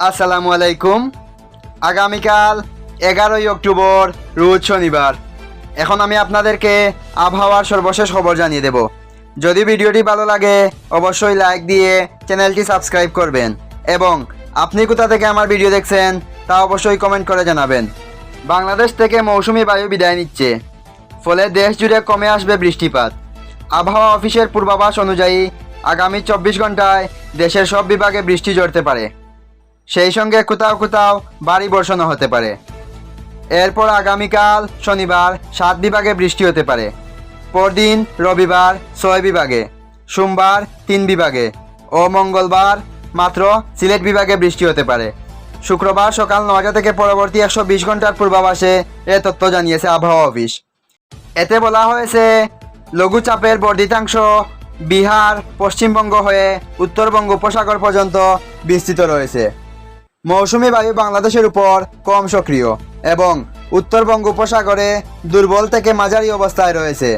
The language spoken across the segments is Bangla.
আসসালামু আলাইকুম। আগামীকাল এগারোই অক্টোবর, রোজ শনিবার। এখন আমি আপনাদেরকে আবহাওয়ার সর্বশেষ খবর জানিয়ে দেব। যদি ভিডিওটি ভালো লাগে, অবশ্যই লাইক দিয়ে চ্যানেলটি সাবস্ক্রাইব করবেন এবং আপনি কোথা থেকে আমার ভিডিও দেখছেন, তা অবশ্যই কমেন্ট করে জানাবেন। বাংলাদেশ থেকে মৌসুমি বায়ু বিদায় নিচ্ছে। ফলে দেশ জুড়ে কমে আসবে বৃষ্টিপাত। আবহাওয়া অফিসের পূর্বাভাস অনুযায়ী আগামী চব্বিশ ঘন্টায় দেশের সব বিভাগে বৃষ্টি ঝরতে পারে। সেই সঙ্গে কোথাও কোথাও ভারী বর্ষণও হতে পারে। এরপর আগামীকাল শনিবার সাত বিভাগে বৃষ্টি হতে পারে। পরদিন রবিবার ছয় বিভাগে, সোমবার তিন বিভাগে ও মঙ্গলবার মাত্র সিলেট বিভাগে বৃষ্টি হতে পারে। শুক্রবার সকাল নয়টা থেকে পরবর্তী একশো বিশ ঘণ্টার পূর্বাভাসে এ তথ্য জানিয়েছে আবহাওয়া অফিস। এতে বলা হয়েছে, লঘুচাপের বর্ধিতাংশ বিহার, পশ্চিমবঙ্গ হয়ে উত্তরবঙ্গ উপসাগর পর্যন্ত বিস্তৃত রয়েছে। মৌসুমি বায়ু বাংলাদেশের উপর কম সক্রিয় এবং উত্তরবঙ্গ উপসাগরে দুর্বল থেকে মাঝারি অবস্থায় রয়েছে।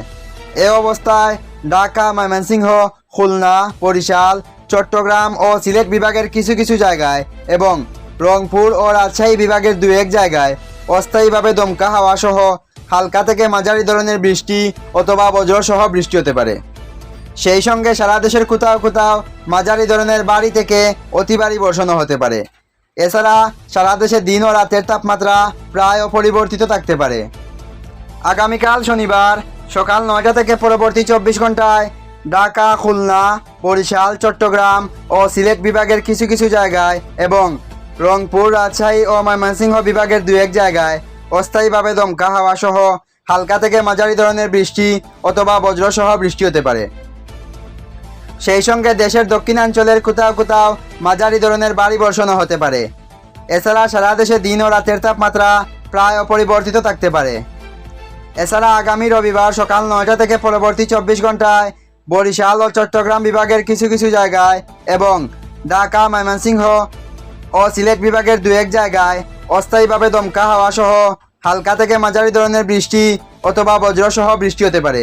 এ অবস্থায় ঢাকা, ময়মনসিংহ, খুলনা, বরিশাল, চট্টগ্রাম ও সিলেট বিভাগের কিছু কিছু জায়গায় এবং রংপুর ও রাজশাহী বিভাগের দু এক জায়গায় অস্থায়ীভাবে দমকা হাওয়া সহ হালকা থেকে মাঝারি ধরনের বৃষ্টি অথবা বজ্রসহ বৃষ্টি হতে পারে। সেই সঙ্গে সারা দেশের কোথাও কোথাও মাঝারি ধরনের বাড়ি থেকে অতি ভারী বর্ষণও হতে পারে। এছাড়া সারা দেশে দিন ও রাতের তাপমাত্রা প্রায় অপরিবর্তিত থাকতে পারে। আগামীকাল শনিবার সকাল নয়টা থেকে পরবর্তী চব্বিশ ঘন্টায় ঢাকা, খুলনা, বরিশাল, চট্টগ্রাম ও সিলেট বিভাগের কিছু কিছু জায়গায় এবং রংপুর, রাজশাহী ও ময়মনসিংহ বিভাগের দু এক জায়গায় অস্থায়ীভাবে দমকা হাওয়া সহ হালকা থেকে মাঝারি ধরনের বৃষ্টি অথবা বজ্রসহ বৃষ্টি হতে পারে। সেই সঙ্গে দেশের দক্ষিণাঞ্চলের কোথাও কোথাও মাঝারি ধরনের ভারী বর্ষণও হতে পারে। এছাড়া সারা দেশে দিন ও রাতের তাপমাত্রা প্রায় অপরিবর্তিত থাকতে পারে। এছাড়া আগামী রবিবার সকাল নয়টা থেকে পরবর্তী চব্বিশ ঘন্টায় বরিশাল ও চট্টগ্রাম বিভাগের কিছু কিছু জায়গায় এবং ঢাকা, ময়মনসিংহ ও সিলেট বিভাগের দু এক জায়গায় অস্থায়ীভাবে দমকা হাওয়া সহ হালকা থেকে মাঝারি ধরনের বৃষ্টি অথবা বজ্রসহ বৃষ্টি হতে পারে।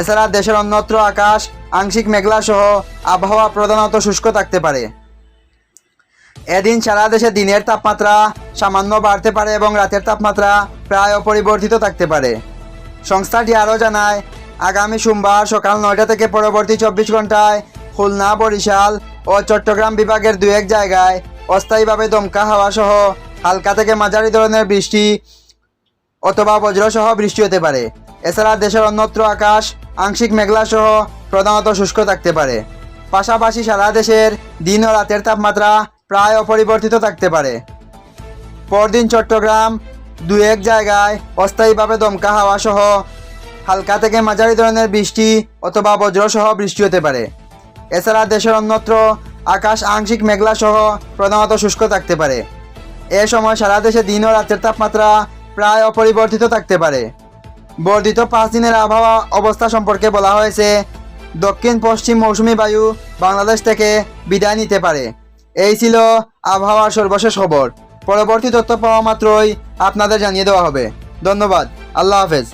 এছাড়া দেশের অন্যত্র আকাশ, আংশিক মেঘলা সহ আবহাওয়া প্রধানত শুষ্ক থাকতে পারে। এদিন সারা দেশে দিনের তাপমাত্রা সামান্য বাড়তে পারে এবং রাতের তাপমাত্রা প্রায় অপরিবর্তিত থাকতে পারে। সংস্থাটি আরও জানায়, আগামী সোমবার সকাল নয়টা থেকে পরবর্তী চব্বিশ ঘন্টায় খুলনা, বরিশাল ও চট্টগ্রাম বিভাগের দু এক জায়গায় অস্থায়ীভাবে দমকা হাওয়া সহ হালকা থেকে মাঝারি ধরনের বৃষ্টি অথবা বজ্রসহ বৃষ্টি হতে পারে। এছাড়া দেশের অন্যত্র আকাশ, আংশিক মেঘলা সহ প্রধানত শুষ্ক থাকতে পারে। পাশাপাশি সারা দেশের দিন ও রাতের তাপমাত্রা প্রায় অপরিবর্তিত থাকতে পারে। পরদিন চট্টগ্রাম দু এক জায়গায় অস্থায়ীভাবে দমকা হাওয়া সহ হালকা থেকে মাঝারি ধরনের বৃষ্টি অথবা বজ্রসহ বৃষ্টি হতে পারে। এছাড়া দেশের অন্যত্র আকাশ, আংশিক মেঘলা সহ প্রধানত শুষ্ক থাকতে পারে। এ সময় সারা দেশে দিন ও রাতের তাপমাত্রা প্রায় অপরিবর্তিত থাকতে পারে। বর্ধিত পাঁচ দিনের আবহাওয়া অবস্থা সম্পর্কে বলা হয়েছে, দক্ষিণ পশ্চিম মৌসুমি বায়ু বাংলাদেশ থেকে বিদায় নিতে পারে। এই ছিল আবহাওয়ার সর্বশেষ খবর। পরবর্তী তথ্য পাওয়া মাত্রই আপনাদের জানিয়ে দেওয়া হবে। ধন্যবাদ। আল্লাহ হাফেজ।